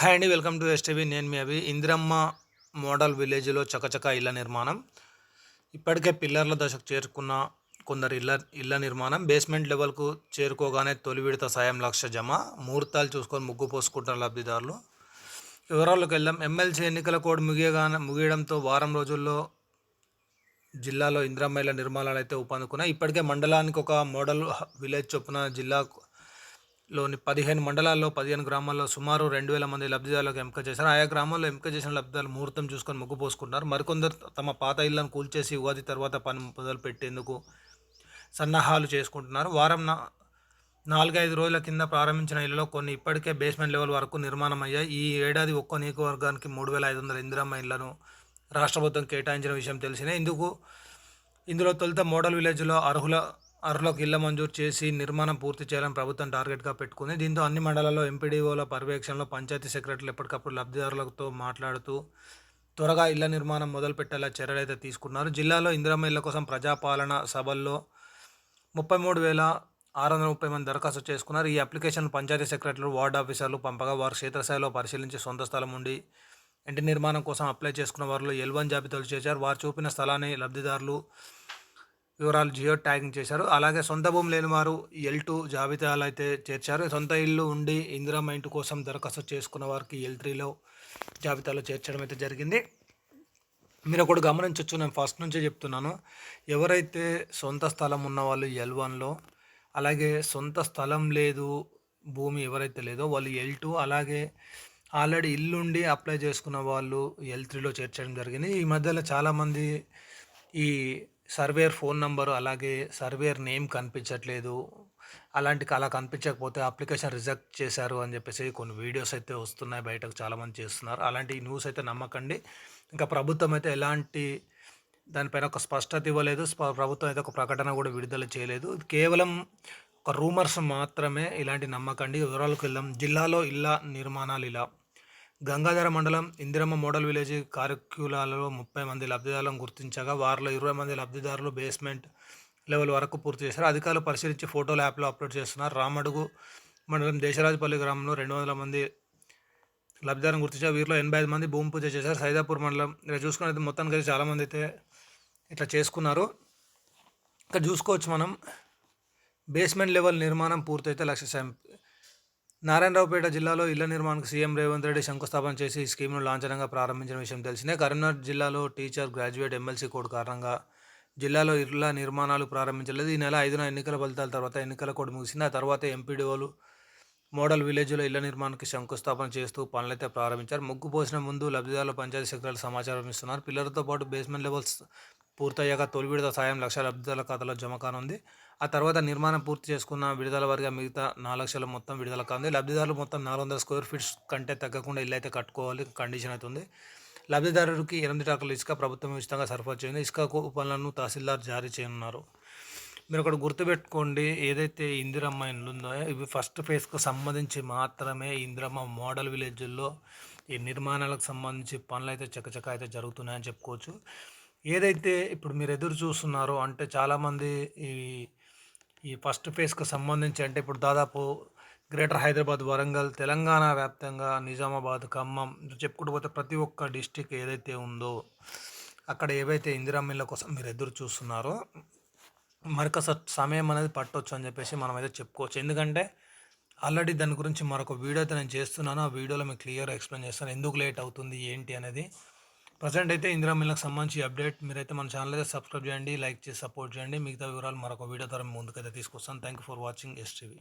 Hi అండి welcome to STV నేను మీ అవి ఇందిరమ్మ మోడల్ విలేజ్లో చకచక ఇళ్ళ నిర్మాణం. ఇప్పటికే పిల్లర్ల దశకు చేరుకున్న కొందరు ఇళ్ళ ఇళ్ళ నిర్మాణం. బేస్మెంట్ లెవెల్కు చేరుకోగానే తొలి విడత సాయం లక్ష జమ. ముహూర్తాలు చూసుకొని ముగ్గు పోసుకుంటున్న లబ్ధిదారులు. వివరాల్లోకి వెళ్దాం. ఎమ్మెల్సీ ఎన్నికల కోడ్ ముగియగానే ముగియడంతో వారం రోజుల్లో జిల్లాలో ఇందిరమ్మ ఇళ్ళ నిర్మాణాలు అయితే ఊపందుకున్నాయి. ఇప్పటికే మండలానికి ఒక మోడల్ విలేజ్ చొప్పున జిల్లా లోని పదిహేను మండలాల్లో పదిహేను గ్రామాల్లో సుమారు రెండు వేల మంది లబ్ధిదారులకు ఎంపిక చేశారు. ఆయా గ్రామాల్లో ఎంపిక చేసిన లబ్ధిదారులు ముహూర్తం చూసుకొని ముగ్గు పోసుకున్నారు మరికొందరు తమ పాత ఇళ్ళను కూల్చేసి ఉగాది తర్వాత పని మొదలు పెట్టేందుకు సన్నాహాలు చేసుకుంటున్నారు. వారం నా నాలుగైదు రోజుల కింద ప్రారంభించిన ఇళ్ళలో కొన్ని ఇప్పటికే బేస్మెంట్ లెవెల్ వరకు నిర్మాణం అయ్యాయి. ఈ ఏడాది ఒక్కో నియోజకవర్గానికి మూడు వేల ఐదు వందల ఇందిరమ్మ ఇళ్ళను రాష్ట్ర ప్రభుత్వం కేటాయించిన విషయం తెలిసినే ఇందుకు ఇందులో తొలుత మోడల్ విలేజ్లో అర్హుల అరలోకి ఇళ్ళ మంజూరు చేసి నిర్మాణం పూర్తి చేయాలని ప్రభుత్వం టార్గెట్గా పెట్టుకుంది. దీంతో అన్ని మండలాల్లో ఎంపీడీఓల పర్యవేక్షణలో పంచాయతీ సెక్రటరీలు ఎప్పటికప్పుడు లబ్ధిదారులతో మాట్లాడుతూ త్వరగా ఇళ్ళ నిర్మాణం మొదలుపెట్టేలా చర్యలు అయితే తీసుకున్నారు. జిల్లాలో ఇందిరమ్మ ఇళ్ళ కోసం ప్రజాపాలన సభల్లో ముప్పై మూడు వేల ఆరు వందల ముప్పై మంది దరఖాస్తు చేసుకున్నారు. ఈ అప్లికేషన్ పంచాయతీ సెక్రటరీలు వార్డ్ ఆఫీసర్లు పంపగా వారు క్షేత్రస్థాయిలో పరిశీలించి సొంత స్థలం ఉండి ఇంటి నిర్మాణం కోసం అప్లై చేసుకున్న వారిలో ఎల్వన్ జాబితాలు చేశారు. వారు చూపిన స్థలాన్ని లబ్ధిదారులు వివరాలు జియో ట్యాగింగ్ చేశారు. అలాగే సొంత భూమి లేని వారు ఎల్ టూ జాబితాలు అయితే చేర్చారు. సొంత ఇల్లు ఉండి ఇందిరామ ఇంటి కోసం దరఖాస్తు చేసుకున్న వారికి ఎల్ త్రీలో జాబితాలో చేర్చడం అయితే జరిగింది. మీరు ఒకటి గమనించవచ్చు నేను ఫస్ట్ నుంచే చెప్తున్నాను. ఎవరైతే సొంత స్థలం ఉన్న వాళ్ళు ఎల్ వన్లో అలాగే సొంత స్థలం లేదు భూమి ఎవరైతే లేదో వాళ్ళు ఎల్ టూ అలాగే ఆల్రెడీ ఇల్లుండి అప్లై చేసుకున్న వాళ్ళు ఎల్ త్రీలో చేర్చడం జరిగింది. ఈ మధ్యలో చాలామంది ఈ సర్వేర్ ఫోన్ నంబరు అలాగే సర్వేర్ నేమ్ కనిపించట్లేదు. అలాంటి అలా కనిపించకపోతే అప్లికేషన్ రిజెక్ట్ చేశారు అని చెప్పేసి కొన్ని వీడియోస్ అయితే వస్తున్నాయి బయటకు చాలామంది చేస్తున్నారు. అలాంటి న్యూస్ అయితే నమ్మకండి. ఇంకా ప్రభుత్వం అయితే ఎలాంటి దానిపైన ఒక స్పష్టత ఇవ్వలేదు. ప్రభుత్వం అయితే ఒక ప్రకటన కూడా విడుదల చేయలేదు. కేవలం ఒక రూమర్స్ మాత్రమే ఇలాంటి నమ్మకండి. వివరాలకు వెళ్దాం. జిల్లాలో ఇళ్ళ నిర్మాణాలు ఇలా గంగాధర మండలం ఇందిరమ్మ మోడల్ విలేజ్ కార్యక్యులాలలో ముప్పై మంది లబ్ధిదారులను గుర్తించగా వారిలో ఇరవై మంది లబ్ధిదారులు బేస్మెంట్ లెవెల్ వరకు పూర్తి చేశారు. అధికారులు పరిశీలించి ఫోటోలు యాప్లో అప్లోడ్ చేస్తున్నారు. రామడుగు మండలం దేశరాజపల్లి గ్రామంలో రెండు వందల మంది లబ్ధిదారులను గుర్తించారు. వీరిలో ఎనభై ఐదు మంది భూమి పూజ చేశారు. సైదాపూర్ మండలం ఇక్కడ చూసుకున్నది మొత్తానికి చాలామంది అయితే ఇట్లా చేసుకున్నారు. ఇక్కడ చూసుకోవచ్చు మనం. బేస్మెంట్ లెవెల్ నిర్మాణం పూర్తయితే లక్ష నారాయణరావుపేట జిల్లాలో ఇళ్ళ నిర్మాణకు సీఎం రేవంత్ రెడ్డి శంకుస్థాపన చేసి ఈ స్కీమ్ను లాంఛనంగా ప్రారంభించిన విషయం తెలిసిందే. కరీంనగర్ జిల్లాలో టీచర్ గ్రాడ్యుయేట్ ఎమ్మెల్సీ కోడ్ కారణంగా జిల్లాలో ఇళ్ళ నిర్మాణాలు ప్రారంభించలేదు. ఈ నెల ఐదున ఎన్నికల ఫలితాల తర్వాత ఎన్నికల కోడ్ ముగిసింది. ఆ తర్వాత ఎంపీడీఓలు మోడల్ విలేజ్లో ఇళ్ళ నిర్మాణానికి శంకుస్థాపన చేస్తూ పనులైతే ప్రారంభించారు. ముగ్గు పోసిన ముందు లబ్ధిదారుల పంచాయతీ సెక్రటరీలు సమాచారం ఇస్తున్నారు. పిల్లలతో పాటు బేస్మెంట్ లెవెల్స్ పూర్తయ్యాక తొలి విడత సాయం లక్ష లబ్ధిదారుల ఖాతాలో జమ కానుంది. ఆ తర్వాత నిర్మాణం పూర్తి చేసుకున్న విడుదల వారిగా మిగతా నాలుగు లక్షల మొత్తం విడుదల కాదు లబ్ధిదారులు మొత్తం నాలుగు వందల స్క్వేర్ ఫీట్స్ కంటే తగ్గకుండా ఇల్లు అయితే కట్టుకోవాలి కండిషన్ అవుతుంది లబ్ధిదారుడికి ఎనిమిది టాకులు ఇసుక ప్రభుత్వం ఉచితంగా సరఫరా చేయండి. ఇసుక కూపన్లను తహసీల్దార్ జారీ చేయనున్నారు. మీరు ఒకటి గుర్తుపెట్టుకోండి ఏదైతే ఇందిరమ్మ ఇండ్లు ఉందో ఇవి ఫస్ట్ ఫేజ్కు సంబంధించి మాత్రమే ఇందిరమ్మ మోడల్ విలేజ్ల్లో ఈ నిర్మాణాలకు సంబంధించి పనులు అయితే చకచక అయితే జరుగుతున్నాయని చెప్పుకోవచ్చు. ఏదైతే ఇప్పుడు మీరు ఎదురు చూస్తున్నారో అంటే చాలామంది ఈ ఈ ఫస్ట్ ఫేజ్కి సంబంధించి అంటే ఇప్పుడు దాదాపు గ్రేటర్ హైదరాబాద్ వరంగల్ తెలంగాణ వ్యాప్తంగా నిజామాబాద్ ఖమ్మం చెప్పుకుంటూ పోతే ప్రతి ఒక్క డిస్టిక్ ఏదైతే ఉందో అక్కడ ఏవైతే ఇందిరామిల్ల కోసం మీరు ఎదురు చూస్తున్నారో మరొక సమయం అనేది పట్టవచ్చు అని చెప్పేసి మనం అయితే చెప్పుకోవచ్చు. ఎందుకంటే ఆల్రెడీ దాని గురించి మరొక వీడియో అయితే నేను చేస్తున్నాను. ఆ వీడియోలో మీకు క్లియర్గా ఎక్స్ప్లెయిన్ చేస్తాను. ఎందుకు లేట్ అవుతుంది ఏంటి అనేది ప్రజెంట్ అయితే ఇందిరా మిల్లకు సంబంధించి అప్డేట్ మీరైతే మన ఛానల్ అయితే సబ్స్క్రైబ్ చేయండి లైక్ చేసి సపోర్ట్ చేయండి. మిగతా వివరాలు మరొక వీడియో ద్వారా ముందుకైతే తీసుకొస్తాను. Thank you for watching STV